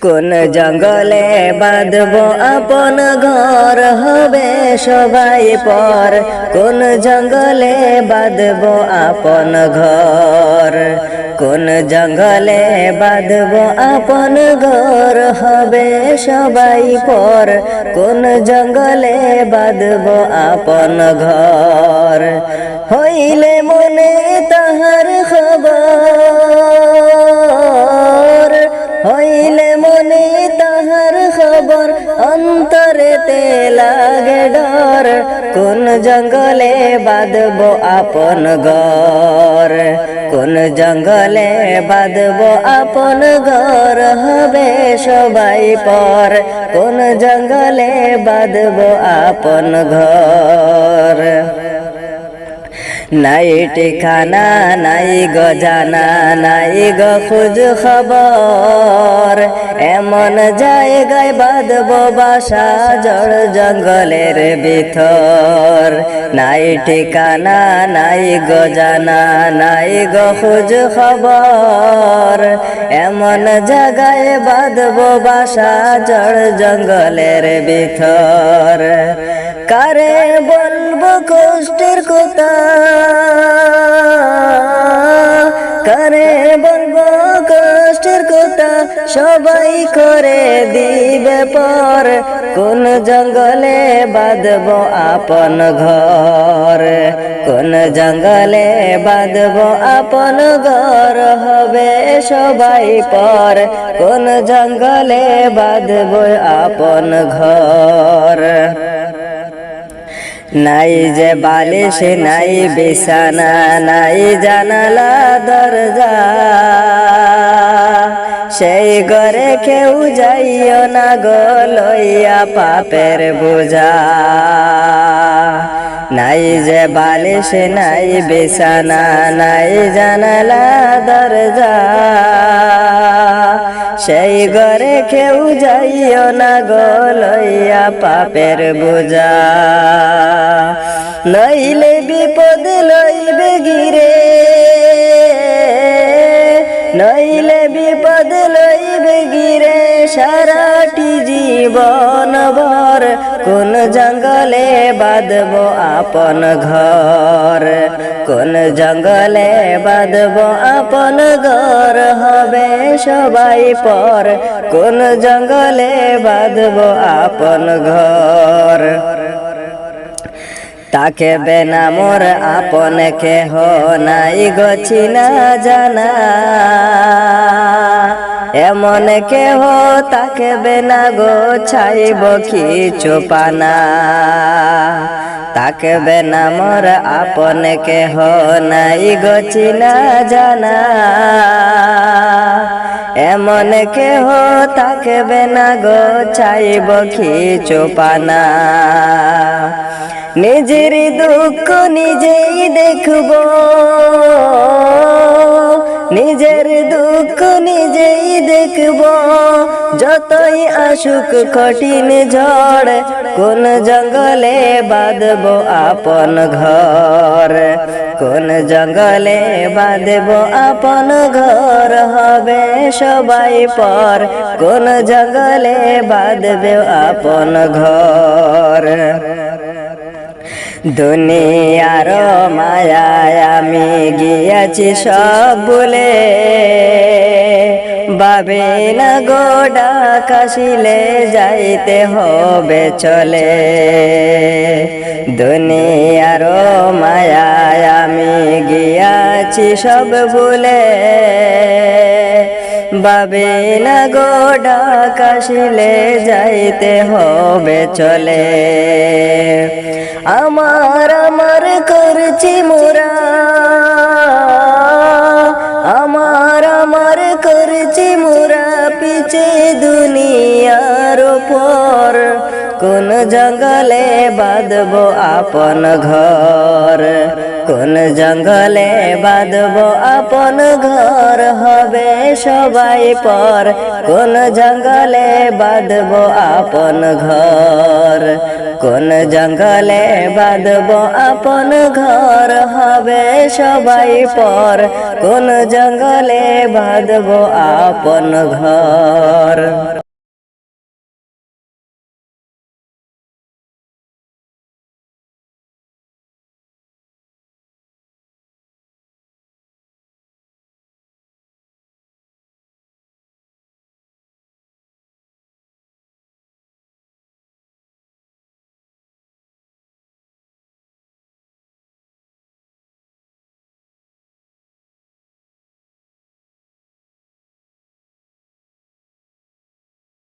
কোন জঙ্গলে বাঁধব আপন ঘর হবে সবাই পর। কোন জঙ্গলে বাঁধব আপন ঘর। কোন জঙ্গলে বাঁধব আপন ঘর হবে সবাই পর। কোন জঙ্গলে বাঁধব আপন ঘর। হইলে মনে খবর অন্তরেতে লাগে ডর। কোন জঙ্গলে বাঁধব আপন ঘর? কোন জঙ্গলে বাঁধব আপন ঘর হবে সবাই পর। কোন জঙ্গলে বাঁধব আপন ঘর? নাই ঠিকানা, নাই গজানা নাই গো খুঁজ খবর। এমন জায়গায় বাঁধব বাসা জড় জঙ্গলের ভিতর। নাই ঠিকানা, নাই গজানা নাই গো খুঁজ খবর। এমন জায়গায় বাঁধব বাসা জড় জঙ্গলের ভিতর। কারে বলব কষ্টের কথা? সবাই করে দিবে পর। কোন জঙ্গলে বাঁধব আপন ঘর। কোন জঙ্গলে বাঁধব আপন ঘর হবে সবাই পর। কোন জঙ্গলে বাঁধব আপন ঘর। নাই যে বালিশ, নাই বিছানা, নাই জানালা, দরজা। সেই ঘরে কেউ যাইও না গো, লইয়া পাপের বোঝা। নাই যে বালিশ, নাই বিছানা, নাই জানালা, দরজা। সেই ঘরে কেউ যাইও না গো, লইয়া পাপের বোঝা। নইলে বিপদ লইবে গিরে জীবন ভর কোন জঙ্গলে বাঁধব আপন ঘর? কোন জঙ্গলে বাঁধব আপন ঘর হবে সবাই পর। কোন জঙ্গলে বাঁধব আপন ঘর? তাকে বেনা মোর আপন কেহ নাই গছি না জানা। এমন কেহ তাকে বেনা গো, ছাইব কিছু পানা। তাকে বেনা মোর আপন কেহ নাই গছি না জানা। এমন কেহ তাকে বেনা গো, ছাইব কিছু পানা। নিজের দুঃখ নিজেই দেখব। নিজের দুঃখ নিজেই দেখব। যতই আসুক কঠিন ঝড়, কোন জঙ্গলে বাঁধব আপন ঘর। কোন জঙ্গলে বাঁধব আপন ঘর হবে সবাই পর। কোন জঙ্গলে বাঁধব আপন ঘর। দুনিয়ার মায়ায় আমি গিয়াছি সব বলে বাবে না গোডা কাশিলে যাইতে হবে চলে। দুনিয়ার মায়ায় আমি গিয়াছি সব বলে বাবে না গোডা কাশিলে যাইতে হবে চলে। আমার আমার করছি মোরা। আমার আমার করছি মোরা পিছে দুনিয়ার পর কোন জঙ্গলে বাঁধব আপন ঘর। কোন জঙ্গলে বাঁধব, আপন ঘর হবে সবাই পর। কোন জঙ্গলে বাঁধব, আপন ঘর। কোন জঙ্গলে বাঁধব, আপন ঘর হবে সবাই পর। কোন জঙ্গলে বাঁধব, আপন ঘর।